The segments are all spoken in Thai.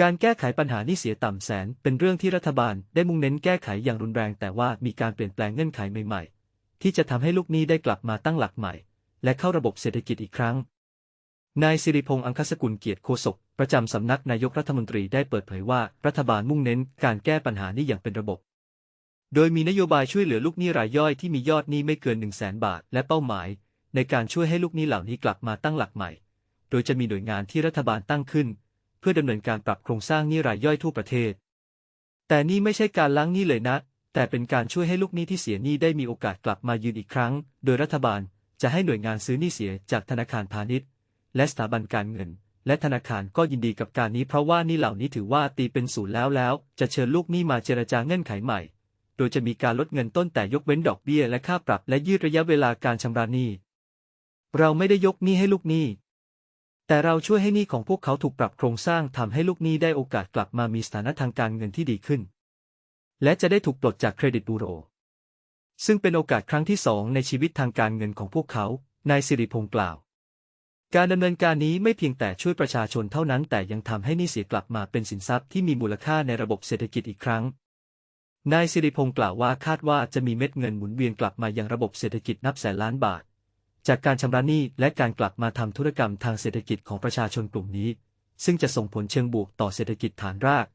การแก้ไขปัญหาหนี้เสียต่ำแสน เป็นเรื่องที่รัฐบาลได้มุ่งเน้นแก้ไขอย่างรุนแรง แต่ว่ามีการเปลี่ยนแปลงเงื่อนไขใหม่ ๆ ที่จะทำให้ลูกหนี้ได้กลับมาตั้งหลักใหม่ และเข้าระบบเศรษฐกิจอีกครั้ง นายสิริพงษ์อังคสกุลเกียรติโฆษกประจำสำนักนายกรัฐมนตรีได้เปิดเผยว่ารัฐบาลมุ่งเน้นการแก้ปัญหานี้อย่างเป็นระบบ โดยมีนโยบายช่วยเหลือลูกหนี้รายย่อยที่มียอดหนี้ไม่เกิน 1 0 0 0 0แสนบาท และเป้าหมาย ในการช่วยให้ลูกหนี้เหล่านี้กลับมาตั้งหลักใหม่ โดยจะมีหน่วยงานที่รัฐบาลตั้งขึ้น เพื่อดำเนินการปรับโครงสร้างหนี้รายย่อยทั่วประเทศ แต่นี่ไม่ใช่การล้างหนี้เลยนะ แต่เป็นการช่วยให้ลูกหนี้ที่เสียหนี้ได้มีโอกาสกลับมายืนอีกครั้ง โดยรัฐบาลจะให้หน่วยงานซื้อหนี้เสียจากธนาคารพาณิชย์ และสถาบันการเงิน และธนาคารก็ยินดีกับการนี้เพราะว่าหนี้เหล่านี้ถือว่าตีเป็นศูนย์แล้วแล้ว จะเชิญลูกหนี้มาเจรจาเงื่อนไขใหม่ โดยจะมีการลดเงินต้นแต่ยกเว้นดอกเบี้ยและค่าปรับและยืดระยะเวลาการชำระหนี้ เราไม่ได้ยกหนี้ให้ลูกหนี้ แต่เราช่วยให้หนี้ของพวกเขาถูกปรับโครงสร้างทำให้ลูกหนี้ได้โอกาสกลับมามีสถานะทางการเงินที่ดีขึ้น และจะได้ถูกปลดจากเครดิตบูโร ซึ่งเป็นโอกาสครั้งที่สองในชีวิตทางการเงินของพวกเขา นายสิริพงษ์กล่าว การดำเนินการนี้ไม่เพียงแต่ช่วยประชาชนเท่านั้น แต่ยังทำให้หนี้เสียกลับมาเป็นสินทรัพย์ที่มีมูลค่าในระบบเศรษฐกิจอีกครั้งนายสิริพงษ์กล่าวว่าคาดว่าจะมีเม็ดเงินหมุนเวียนกลับมายังระบบเศรษฐกิจนับแสนล้านบาท จากการชำระหนี้และการกลับมาทำธุรกรรมทางเศรษฐกิจของประชาชนกลุ่มนี้ ซึ่งจะส่งผลเชิงบวกต่อเศรษฐกิจฐานราก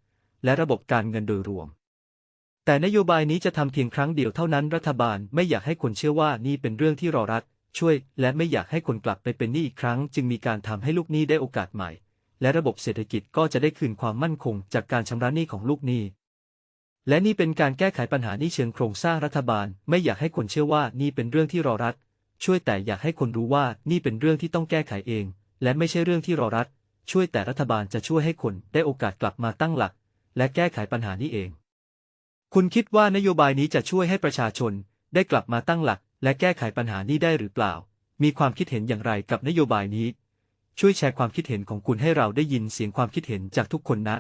และระบบการเงินโดยรวม แต่นโยบายนี้จะทำเพียงครั้งเดียวเท่านั้นรัฐบาลไม่อยากให้คนเชื่อว่านี่เป็นเรื่องที่รอรัฐช่วย และไม่อยากให้คนกลับไปเป็นหนี้อีกครั้ง จึงมีการทำให้ลูกหนี้ได้โอกาสใหม่ และระบบเศรษฐกิจก็จะได้คืนความมั่นคง จากการชำระหนี้ของลูกหนี้และนี่เป็นการแก้ไขปัญหาหนี้เชิงโครงสร้างรัฐบาล ไม่อยากให้คนเชื่อว่านี่เป็นเรื่องที่รอรัฐ ช่วยแต่อยากให้คนรู้ว่านี่เป็นเรื่องที่ต้องแก้ไขเอง และไม่ใช่เรื่องที่รอรัฐ ช่วยแต่รัฐบาลจะช่วยให้คนได้โอกาสกลับมาตั้งหลัก และแก้ไขปัญหานี้เอง คุณคิดว่านโยบายนี้จะช่วยให้ประชาชนได้กลับมาตั้งหลัก และแก้ไขปัญหานี้ได้หรือเปล่า มีความคิดเห็นอย่างไรกับนโยบายนี้ ช่วยแชร์ความคิดเห็นของคุณให้เราได้ยินเสียงความคิดเห็นจากทุกคนนะ